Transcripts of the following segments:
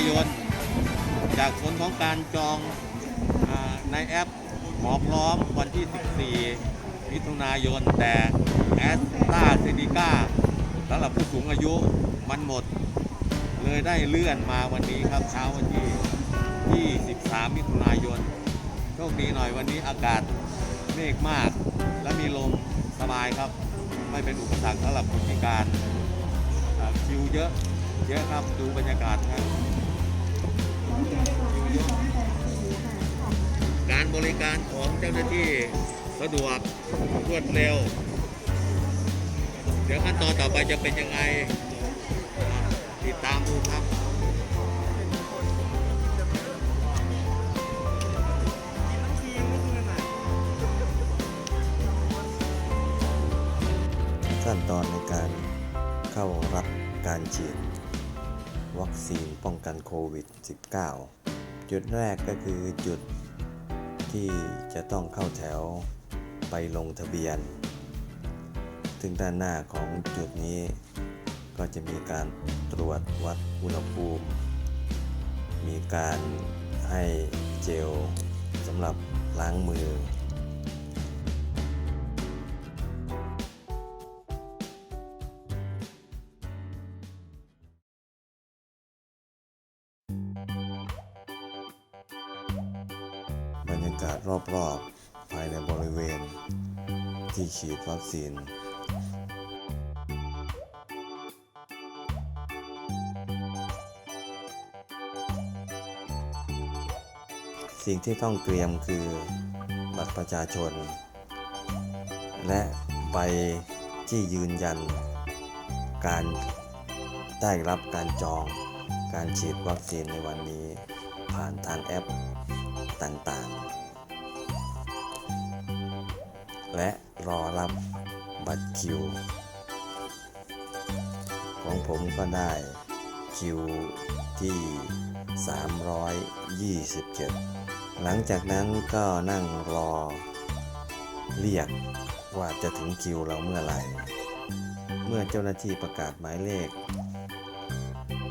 ายน จากผลของการจองอในแอปหมอพร้อมวันที่ 14 มิถุนายน แต่แอสตาเซเนกาสำหรับผู้สูงอายุมันหมด เลยได้เลื่อนมาวันนี้ครับเช้าวันที่ 23 มิถุนายน โชคดีหน่อยวันนี้อากาศเมฆมาก และมีลมสบายครับ ไม่เป็นอุปสรรคสำหรับผู้พิการคิวเยอะ เยอะครับ ดูบรรยากาศครับ การบริการของเจ้าหน้าที่สะดวกรวดเร็ว เดี๋ยวขั้นตอนต่อไปจะเป็นยังไง ติดตามดูครับขั้นตอนในการเข้ารับการฉีด วัคซีนป้องกันโควิด -19 จุดแรกก็คือจุดที่จะต้องเข้าแถวไปลงทะเบียนซึ่งด้านหน้าของจุดนี้ก็จะมีการตรวจวัดอุณหภูมิ มีการให้เจลสำหรับล้างมือ รอบๆ ภายในบริเวณ ที่ฉีดวัคซีนสิ่งที่ต้องเตรียมคือบัตรประชาชน และใบที่ยืนยัน การได้รับการจองการฉีดวัคซีนในวันนี้ ผ่านทางแอปต่างๆ และรอรับบัตรคิว ของผมก็ได้คิวที่ 327 หลังจากนั้นก็นั่งรอเรียกว่าจะถึงคิวเราเมื่อไหร่ เมื่อเจ้าหน้าที่ประกาศหมายเลข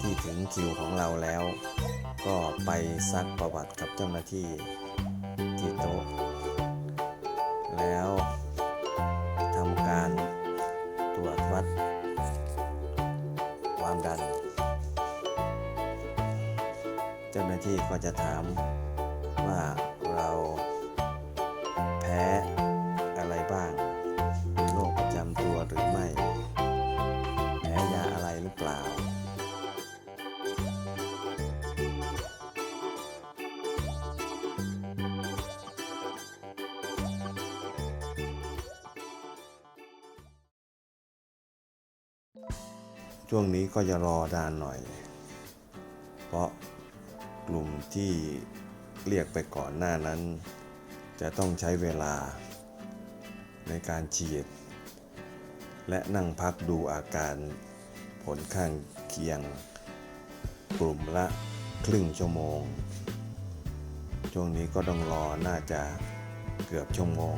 ที่ถึงคิวของเราแล้ว ก็ไปซักประวัติกับเจ้าหน้าที่ที่โต๊ะ จจะถามว่าเราแพ้อะไรบ้าง มีโรคประจำตัวหรือไม่ แพ้ยาอะไรหรือเปล่า ช่วงนี้ก็จะรอนานหน่อย เพราะ กลุ่มที่เรียกไปก่อนหน้านั้น จะต้องใช้เวลาในการฉีด และนั่งพักดูอาการผลข้างเคียง กลุ่มละครึ่งชั่วโมง ช่วงนี้ก็ต้องรอน่าจะเกือบชั่วโมง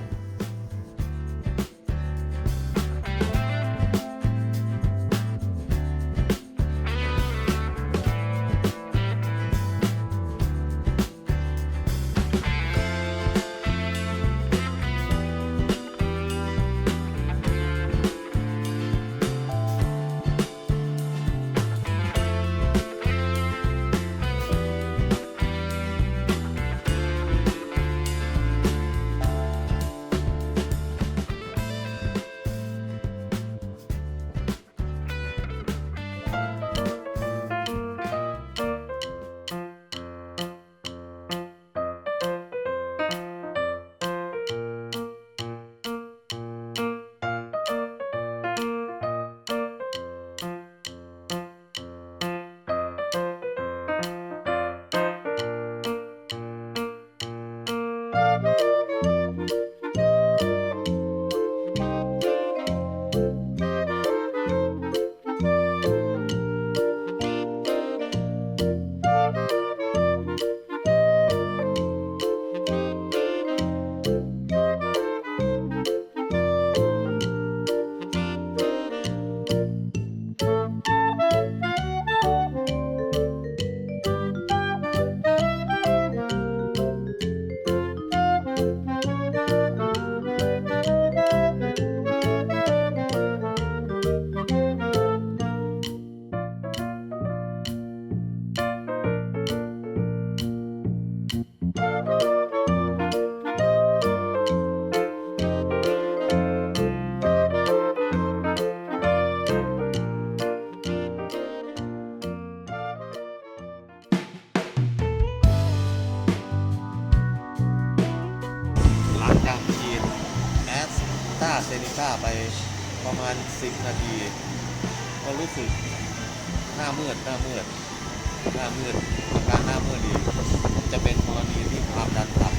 ก้าไปประมาณ 10 นาที ก็รู้สึกหน้ามืดหน้ามืดหน้ามืดอาการหน้ามืดดีจะเป็นกรณีที่ความดันต่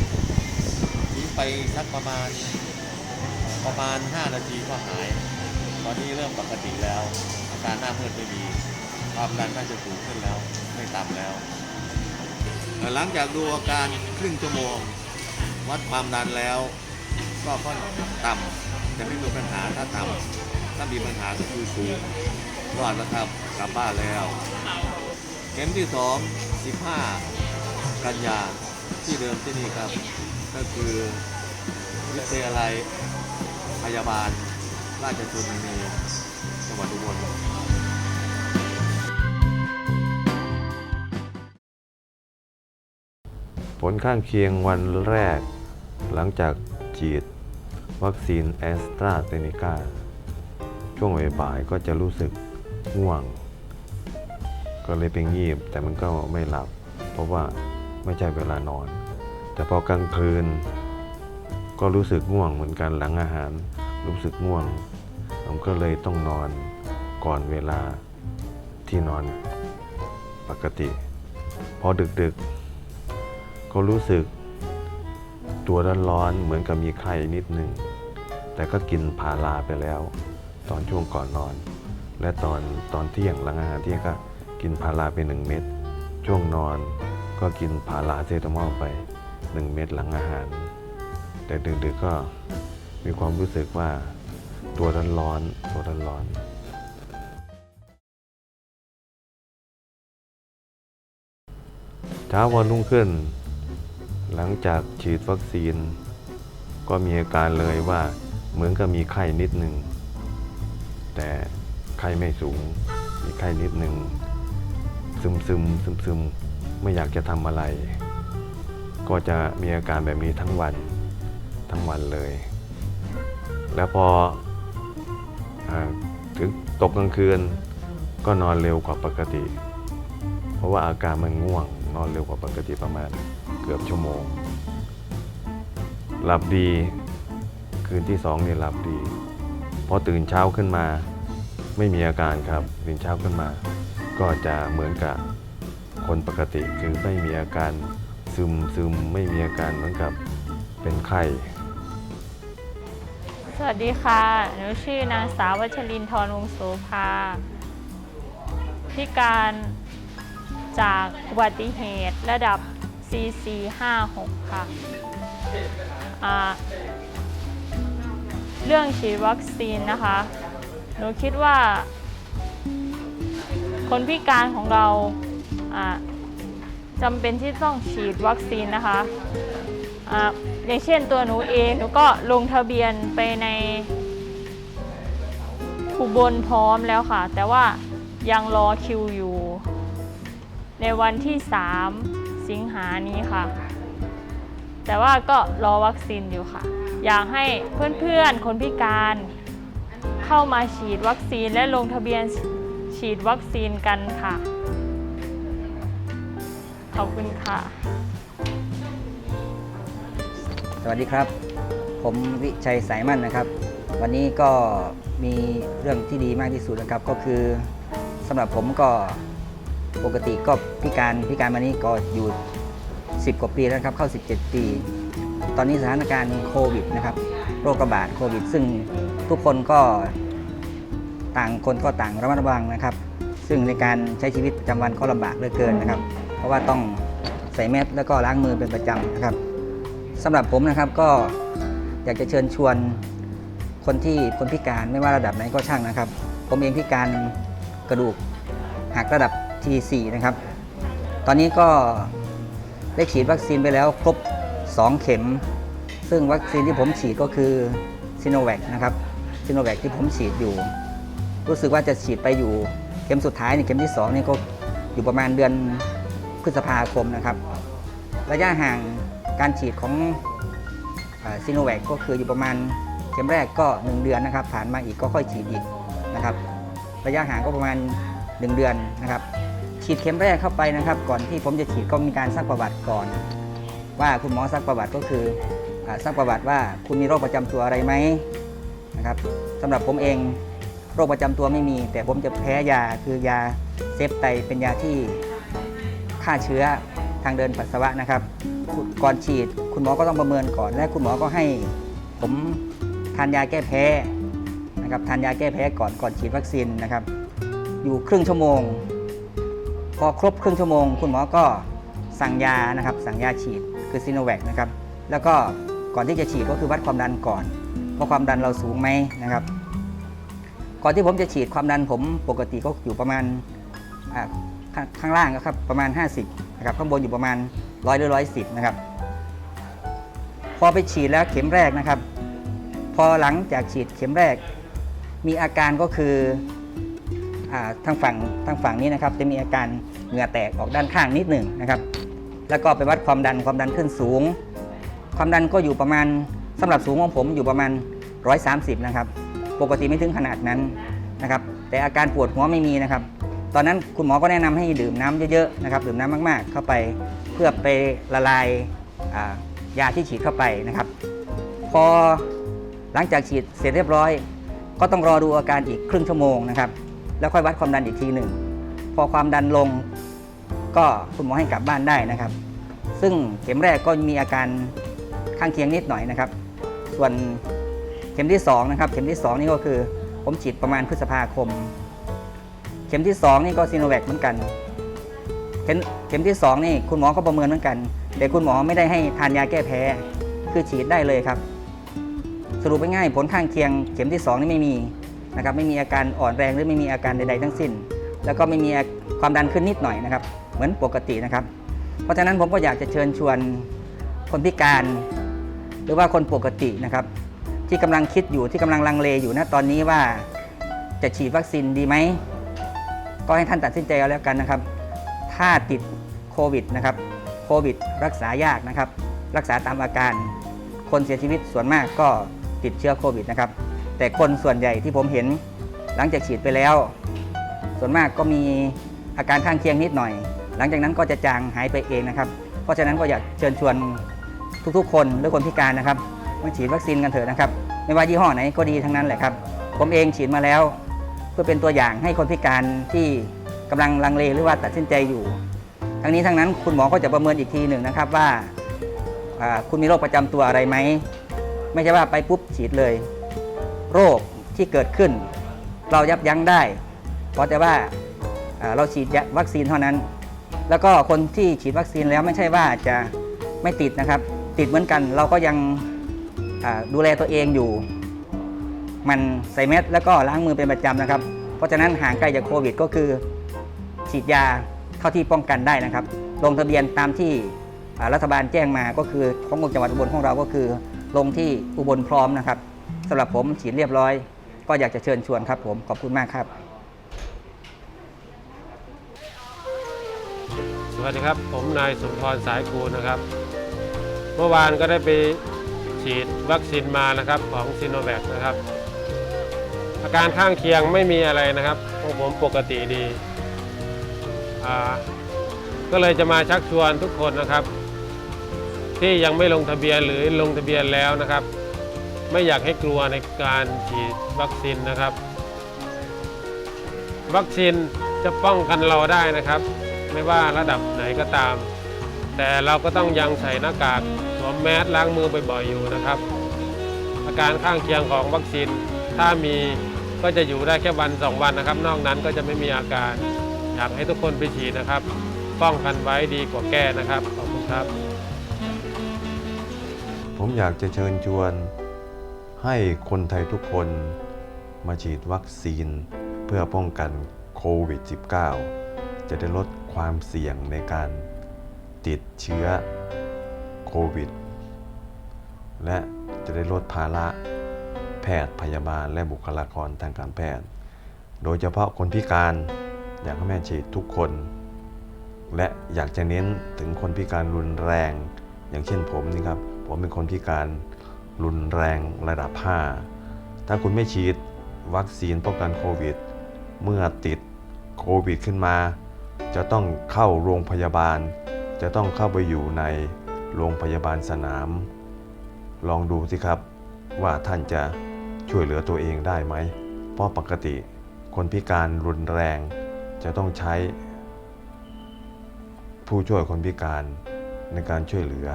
ำทิ้งไปสักประมาณประมาณ 5 นาทีก็หาย ตอนนี้เริ่มปกติแล้ว อาการหน้ามืดไม่มีความดันน่าจะสูงขึ้นแล้ว ไม่ต่ำแล้ว หลังจากดูอาการครึ่งชั่วโมง วัดความดันแล้ว ก็ค่อนต่ำจะไม่มีปัญหาถ้าต่ำถ้ามีปัญหาก็คือสูงรอดแล้วครับกลับบ้านแล้ว เข็มที่สอง15 กันยาที่เดิมที่นี่ครับ ก็คือวิทยาลัยพยาบาล ราชชนนีจังหวัดอุบลผลข้างเคียงวันแรก หลังจาก ฉีด วัคซีนแอสตราเซเนกาช่วงบ่ายๆก็จะรู้สึกง่วง ก็เลยไปงีบแต่มันก็ไม่หลับ เพราะว่าไม่ใช่เวลานอน แต่พอกลางคืน ก็รู้สึกง่วงเหมือนกันหลังอาหาร รู้สึกง่วง ผมก็เลยต้องนอนก่อนเวลาที่นอนปกติ พอดึกๆ ก็รู้สึก ตัวร้อนๆเหมือนกับมีไข้นิดหนึ่ง แต่ก็กินพาราไปแล้ว ตอนช่วงก่อนนอน และตอนตอนเที่ยงหลังอาหารเที่ยงก็กินพาราไปหนึ่งเม็ดช่วงนอนก็กินพาราเซตามอลไปหนึ่งเม็ดหลังอาหาร แต่ดึกๆก็มีความรู้สึกว่าตัวร้อนๆตัวร้อนๆเช้าวันรุ่งขึ้น หลังจากฉีดวัคซีน ก็มีอาการเลยว่าเหมือนกับมีไข้นิดหนึ่ง แต่ไข้ไม่สูง มีไข้นิดหนึ่ง ซึมซึมซึมซึมไม่อยากจะทำอะไร ก็จะมีอาการแบบนี้ทั้งวันทั้งวันเลย แล้วพออถึงตกกลางคืนก็นอนเร็วกว่าปกติ เพราะว่าอาการมันง่วงนอนเร็วกว่าปกติประมาณ เกือบชั่วโมง หลับดี คืนที่สองเนี่ยหลับดี พอตื่นเช้าขึ้นมา ไม่มีอาการครับ ตื่นเช้าขึ้นมา ก็จะเหมือนกับคนปกติคือไม่มีอาการซึมซึมไม่มีอาการเหมือนกับเป็นไข้สวัสดีค่ะ หนูชื่อนางสาววัชรินทร์วงศ์โสภา พิการจากอุบัติเหตุระดับ 4456ค่ะอ่าเรื่องฉีดวัคซีนนะคะ หนูคิดว่า คนพิการของเราจำเป็นที่ต้องฉีดวัคซีนนะคะออย่างเช่นตัวหนูเองหนูก็ลงทะเบียนไปในอุบลพร้อมแล้วค่ะ แต่ว่ายังรอคิวอยู่ ในวันที่ 3 สิงหานี้ค่ะ แต่ว่าก็รอวัคซีนอยู่ค่ะ อยากให้เพื่อนๆ คนพิการเข้ามาฉีดวัคซีนและลงทะเบียนฉีดวัคซีนกันค่ะ ขอบคุณค่ะ สวัสดีครับ ผมวิชัยสายมั่นนะครับ วันนี้ก็มีเรื่องที่ดีมากที่สุดนะครับ ก็คือสำหรับผมก็ ปกติก็พิการพิการมานี้ก็อยู่ 10 กว่าปีแล้วนะครับเข้า 17 ปี ตอนนี้สถานการณ์โควิดนะครับโรคระบาดโควิด ซึ่งทุกคนก็ต่างคนก็ต่างระมัดระวังนะครับ ซึ่งในการใช้ชีวิตประจำวันก็ลำบากเหลือเกินนะครับ เพราะว่าต้องใส่แมสแล้วก็ล้างมือเป็นประจำนะครับสำหรับผมนะครับก็อยากจะเชิญชวนคนที่คนพิการไม่ว่าระดับไหนก็ช่างนะครับ ผมเองพิการกระดูกหักระดับ ที4นะครับ ตอนนี้ก็ได้ฉีดวัคซีนไปแล้วครบ 2 เข็ม ซึ่งวัคซีนที่ผมฉีดก็คือซิโนแวคนะครับซิโนแวคที่ผมฉีดอยู่ รู้สึกว่าจะฉีดไปอยู่เข็มสุดท้ายในเข็มที่2นี่ก็อยู่ประมาณเดือนพฤษภาคมนะครับ ระยะห่างการฉีดของซีโนแวคก็คืออยู่ประมาณเข็มแรกก็ 1 เดือนนะครับ ผ่านมาอีกก็ค่อยฉีดอีกนะครับ ระยะห่างก็ประมาณ 1 เดือนนะครับ ฉีดเข็มแรกเข้าไปนะครับ ก่อนที่ผมจะฉีดก็มีการซักประวัติก่อน ว่าคุณหมอซักประวัติก็คือซักประวัติว่าคุณมีโรคประจำตัวอะไรไหมนะครับสำหรับผมเองโรคประจำตัวไม่มี แต่ผมจะแพ้ยาคือยาเซฟไตเป็นยาที่ฆ่าเชื้อทางเดินปัสสาวะนะครับ ก่อนฉีดคุณหมอก็ต้องประเมินก่อน และคุณหมอก็ให้ผมทานยาแก้แพ้นะครับทานยาแก้แพ้ก่อนก่อนฉีดวัคซีนนะครับ อยู่ครึ่งชั่วโมง พอครบครึ่งชั่วโมง คุณหมอก็สั่งยานะครับ สั่งยาฉีดคือซีโนแวคนะครับ แล้วก็ก่อนที่จะฉีดก็คือวัดความดันก่อนว่าความดันเราสูงไหมนะครับ ก่อนที่ผมจะฉีดความดันผมปกติก็อยู่ประมาณข้างล่างครับประมาณ 50นะครับข้างบนอยู่ประมาณร้อยหรือร้อยสิบนะครับ พอไปฉีดแล้วเข็มแรกนะครับ พอหลังจากฉีดเข็มแรก มีอาการก็คือ ทางฝั่งทางฝั่งนี้นะครับจะมีอาการเหงื่อแตกออกด้านข้างนิดหนึ่งนะครับ แล้วก็ไปวัดความดันความดันขึ้นสูง ความดันก็อยู่ประมาณสำหรับสูงของผมอยู่ประมาณ 130 นะครับ ปกติไม่ถึงขนาดนั้นนะครับ แต่อาการปวดหัวไม่มีนะครับ ตอนนั้นคุณหมอก็แนะนำให้ดื่มน้ำเยอะๆนะครับ ดื่มน้ำมากๆ เข้าไปเพื่อไปละลายยาที่ฉีดเข้าไปนะครับ พอหลังจากฉีดเสร็จเรียบร้อย ก็ต้องรอดูอาการอีกครึ่งชั่วโมงนะครับ แล้วค่อยวัดความดันอีกทีหนึ่ง พอความดันลงก็คุณหมอให้กลับบ้านได้นะครับ ซึ่งเข็มแรกก็มีอาการข้างเคียงนิดหน่อยนะครับ ส่วนเข็มที่2นะครับ เข็มที่ 2 นี่ก็คือผมฉีดประมาณพฤษภาคม เข็มที่ 2 นี่ก็ซีโนแวคเหมือนกัน เข็มที่ 2 นี่คุณหมอก็ประเมินเหมือนกัน แต่คุณหมอไม่ได้ให้ทานยาแก้แพ้ คือฉีดได้เลยครับ สรุปง่ายๆผลข้างเคียง เข็มที่ 2 นี่ไม่มี นะครับไม่มีอาการอ่อนแรงหรือไม่มีอาการใดๆทั้งสิ้น แล้วก็ไม่มีความดันขึ้นนิดหน่อยนะครับเหมือนปกตินะครับ เพราะฉะนั้นผมก็อยากจะเชิญชวนคนพิการ หรือว่าคนปกตินะครับ ที่กำลังคิดอยู่ที่กำลังลังเลอยู่นะตอนนี้ว่าจะฉีดวัคซีนดีไหมก็ให้ท่านตัดสินใจเอาแล้วกันนะครับ ถ้าติดโควิดนะครับโควิด รักษายากนะครับ รักษาตามอาการ คนเสียชีวิตส่วนมากก็ติดเชื้อโควิดนะครับ แต่คนส่วนใหญ่ที่ผมเห็นหลังจากฉีดไปแล้ว ส่วนมากก็มีอาการข้างเคียงนิดหน่อย หลังจากนั้นก็จะจางหายไปเองนะครับ เพราะฉะนั้นก็อยากเชิญชวนทุกๆ คนหรือคนพิการนะครับมาฉีดวัคซีนกันเถอะนะครับ ไม่ว่ายี่ห้อไหนก็ดีทั้งนั้นแหละครับ ผมเองฉีดมาแล้ว เพื่อเป็นตัวอย่างให้คนพิการที่กำลังลังเลหรือว่าตัดสินใจอยู่ทั้งนี้ทั้งนั้นคุณหมอก็จะประเมินอีกทีหนึ่งนะครับว่าอ่าคุณมีโรคประจำตัวอะไรไหม ไม่ใช่ว่าไปปุ๊บฉีดเลย โรคที่เกิดขึ้น เรายับยั้งได้เพราะแต่ว่าเราฉีดวัคซีนเท่านั้น แล้วก็คนที่ฉีดวัคซีนแล้วไม่ใช่ว่าจะไม่ติดนะครับ ติดเหมือนกันเราก็ยังดูแลตัวเองอยู่ มันใส่แมสแล้วก็ล้างมือเป็นประจำนะครับ เพราะฉะนั้นห่างไกลจากโควิด ก็คือฉีดยาเท่าที่ป้องกันได้นะครับ ลงทะเบียนตามที่รัฐบาลแจ้งมาก็คือของจังหวัดอุบลของเราก็คือ ลงที่อุบลพร้อมนะครับำหรับผมฉีดเรียบร้อย ก็อยากจะเชิญชวนครับผมขอบคุณมากครับ สวัสดีครับ ผมนายสมพรสายกูนะครับ เมื่อวานก็ได้ไปฉีดวัคซีนมานะครับของซีโนแวคนะครับ อาการข้างเคียงไม่มีอะไรนะครับของผมปกติดีก็เลยจะมาชักชวนทุกคนนะครับ ที่ยังไม่ลงทะเบียนหรือลงทะเบียนแล้วนะครับ ไม่อยากให้กลัวในการฉีดวัคซีนนะครับ วัคซีนจะป้องกันเราได้นะครับ ไม่ว่าระดับไหนก็ตาม แต่เราก็ต้องยังใส่หน้ากากสวมแมสล้างมือบ่อยๆอยู่นะครับ อาการข้างเคียงของวัคซีนถ้ามีก็จะอยู่ได้แค่วันสองวันนะครับ นอกนั้นก็จะไม่มีอาการอยากให้ทุกคนไปฉีดนะครับ ป้องกันไว้ดีกว่าแก้นะครับ ขอบคุณครับ ผมอยากจะเชิญชวน ให้คนไทยทุกคนมาฉีดวัคซีน เพื่อป้องกันโควิด -19 จะได้ลดความเสี่ยงในการติดเชื้อโควิด และจะได้ลดภาระแพทย์พยาบาลและบุคลากรทางการแพทย์ โดยเฉพาะคนพิการอยากให้แม่ฉีดทุกคน และอยากจะเน้นถึงคนพิการรุนแรง อย่างเช่นผมนี่ครับ ผมเป็นคนพิการ รุนแรงระดับ 5 ถ้าคุณไม่ฉีดวัคซีนป้องกันโควิด เมื่อติดโควิดขึ้นมา จะต้องเข้าโรงพยาบาล จะต้องเข้าไปอยู่ในโรงพยาบาลสนาม ลองดูสิครับว่าท่านจะช่วยเหลือตัวเองได้ไหม เพราะปกติคนพิการรุนแรงจะต้องใช้ ผู้ช่วยคนพิการในการช่วยเหลือ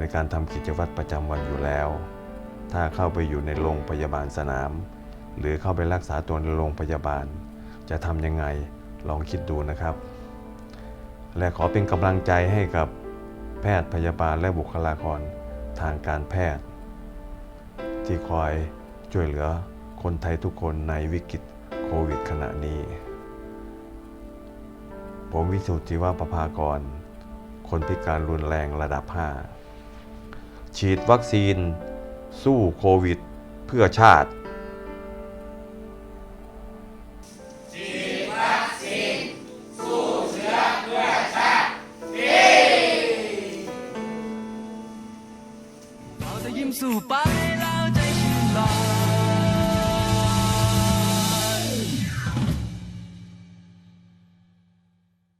ในการทำกิจวัตรประจำวันอยู่แล้ว ถ้าเข้าไปอยู่ในโรงพยาบาลสนาม หรือเข้าไปรักษาตัวในโรงพยาบาล จะทำยังไงลองคิดดูนะครับ และขอเป็นกำลังใจให้กับแพทย์พยาบาลและบุคลากรทางการแพทย์ ที่คอยช่วยเหลือคนไทยทุกคนในวิกฤตโควิดขณะนี้ ผมวิสุทธิวประภากร คนพิการรุนแรงระดับ 5 ฉีดวัคซีน สู้โควิด เพื่อชาติเอาแต่ยิ้มสู่ไป